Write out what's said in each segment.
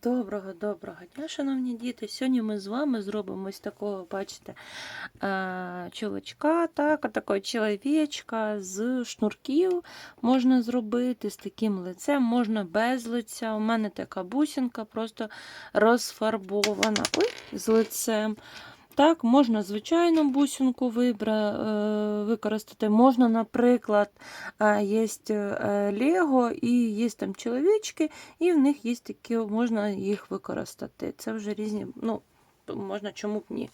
Доброго, доброго дня, шановні діти. Сьогодні ми з вами зробимо ось такого, бачите, чолочка, чоловічка, так, такого чоловічка з шнурків можна зробити з таким лицем, можна без лиця. У мене така бусинка просто розфарбована Ой, з лицем. Так, можна звичайну бусинку вибра, е, використати. Можна, наприклад, е, є Лего і є там чоловічки, і в них є такі, можна їх використати. Це вже різні, ну, можна чому б ні.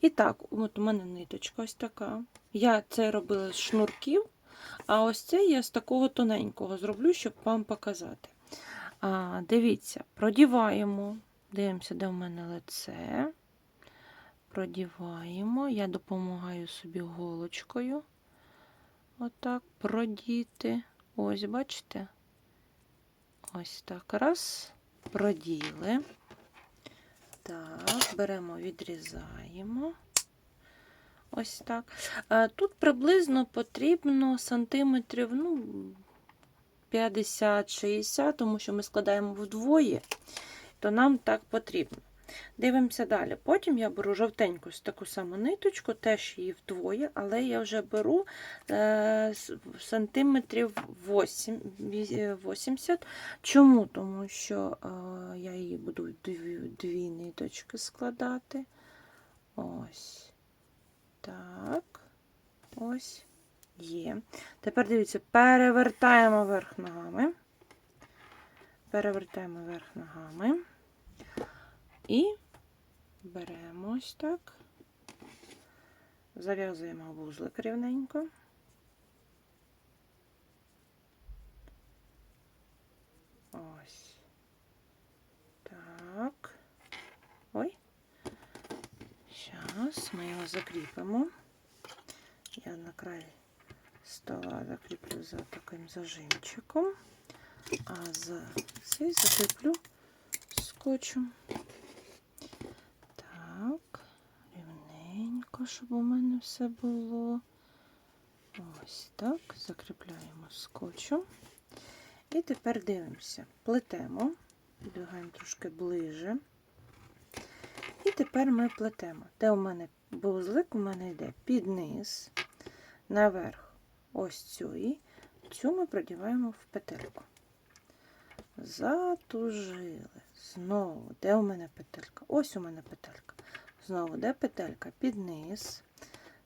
І так, от у мене ниточка ось така. Я це робила з шнурків, а ось це я з такого тоненького зроблю, щоб вам показати. А, Дивіться, продіваємо, дивимося, де в мене лице. Продіваємо. Я допомагаю собі голочкою. Отак продіти. Ось, бачите? Ось так. Раз, проділи. Так, беремо, відрізаємо. Ось так. Тут приблизно потрібно сантиметрів, ну, 50-60, тому що ми складаємо вдвоє, то нам так потрібно. Дивимося далі. Потім я беру жовтеньку таку саму ниточку, теж її вдвоє, але я вже беру е, сантиметрів 8, 80. Чому? Тому що е, я її буду дві, дві ниточки складати. Ось. Так. Ось. Є. Тепер дивіться, перевертаємо верх ногами. Перевертаємо верх ногами. І беремо ось так, зав'язуємо вузлик рівненько. Ось. Так. Ой. Зараз ми його закріпимо. Я на край стола закріплю за таким зажимчиком, а за цей закріплю скотчем. Так, рівненько, щоб у мене все було. Ось так, закріпляємо скотчем. І тепер дивимося, плетемо, підбігаємо трошки ближе. І тепер ми плетемо. Де у мене вузлик, у мене йде під низ, наверх ось цю і цю ми продіваємо в петельку. Затужили. Знову, де у мене петелька? Ось у мене петелька. Знову, де петелька? Під низ.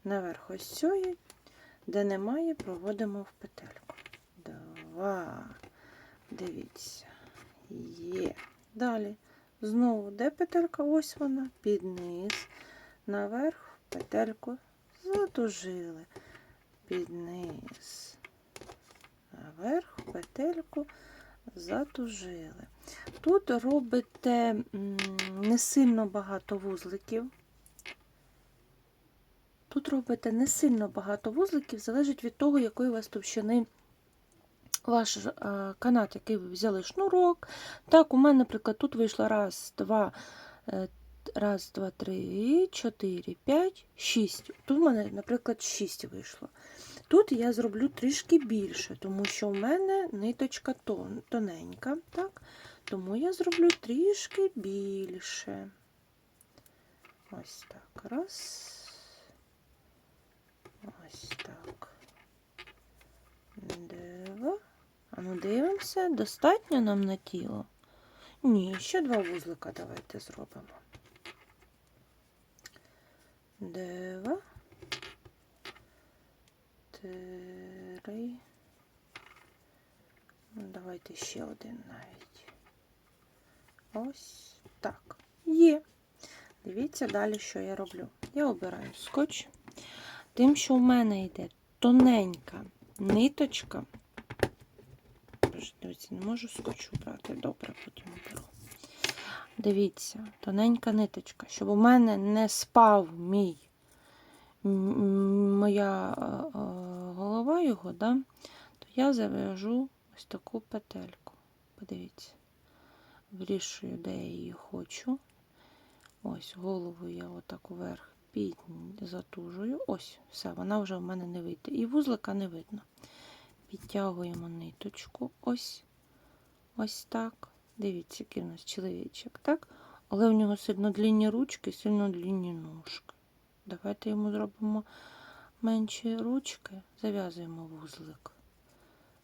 Наверх ось цієї, де немає, проводимо в петельку. Два. Дивіться. Є. Далі. Знову, де петелька? Ось вона. Під низ. Наверх петельку затужили. Під низ. Наверх петельку затужили. Тут робите не сильно багато вузликів. Тут робите не сильно багато вузликів, залежить від того, якої у вас товщини ваш е, канат, який ви взяли шнурок. Так, у мене, наприклад, тут вийшло раз, два, е, раз, два, три, чотири, п'ять, шість. Тут у мене, наприклад, шість вийшло. Тут я зроблю трішки більше, тому що у мене ниточка тон, тоненька, так? Тому я зроблю трішки більше. Ось так. Раз. Ось так. Два. А ну дивимося, достатньо нам на тіло? Ні, ще два вузлика давайте зробимо. Два. Три. Ну, давайте ще один навіть. Ось так. Є. Дивіться далі, що я роблю. Я обираю скотч. Тим, що в мене йде тоненька ниточка. Дивіться, не можу скотч брати. Добре, потім беру. Дивіться, тоненька ниточка, щоб у мене не спав мій моя голова його, да, то я зав'яжу ось таку петельку. Подивіться, вирішую, де я її хочу. Ось голову я отак вверх під затужую. Ось, все, вона вже в мене не вийде. І вузлика не видно. Підтягуємо ниточку, ось, ось так. Дивіться, який у нас чоловічок, так? Але у нього сильно длінні ручки, сильно длінні ножки. Давайте йому зробимо менші ручки, зав'язуємо вузлик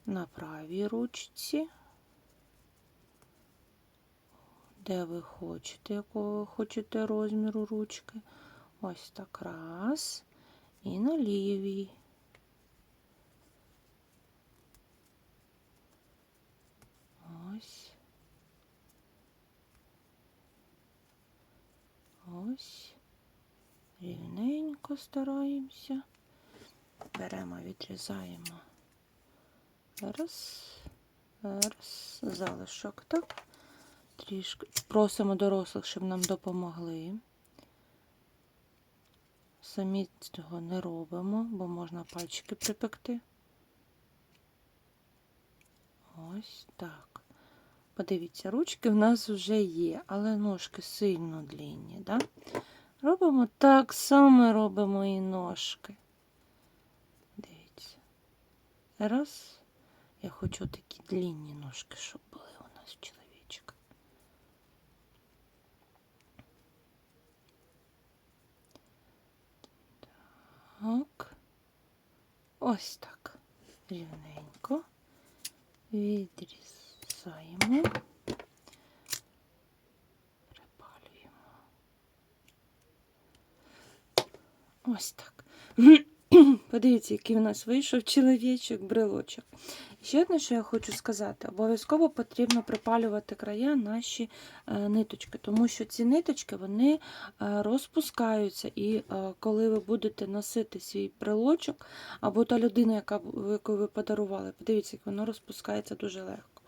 на правій ручці. Де ви хочете, якого ви хочете розміру ручки. Ось так раз. І на лівій. Ось. Ось. Рівненько стараємося. Беремо, відрізаємо. Раз. Раз. Залишок, так? Трішки. Просимо дорослих, щоб нам допомогли. Самі цього не робимо, бо можна пальчики припекти. Ось так. Подивіться, ручки в нас вже є, але ножки сильно длінні, да? Робимо так само робимо і ножки. Дивіться. Раз. Я хочу такі длінні ножки, щоб були у нас чоловічка. Так. Ось так. Рівненько. Відрізаємо. Припалюємо. Ось так. Подивіться, який у нас вийшов чоловічок, брелочок. Ще одне, що я хочу сказати, обов'язково потрібно припалювати края наші е, ниточки, тому що ці ниточки вони е, розпускаються, і е, коли ви будете носити свій брелочок, або та людина, яка, яку ви подарували, подивіться, як воно розпускається дуже легко.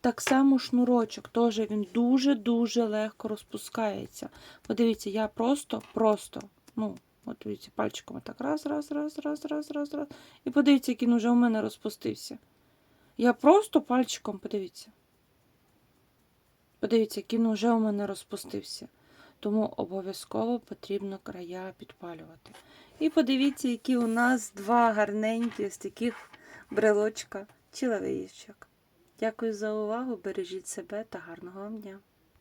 Так само шнурочок, теж він дуже-дуже легко розпускається. Подивіться, я просто, просто, ну, от дивіться, пальчиком отак раз, раз, раз, раз, раз, раз, раз. І подивіться, як він уже у мене розпустився. Я просто пальчиком, подивіться. Подивіться, як він уже у мене розпустився. Тому обов'язково потрібно края підпалювати. І подивіться, які у нас два гарненькі з таких брелочка чоловічок. Дякую за увагу, бережіть себе та гарного вам дня!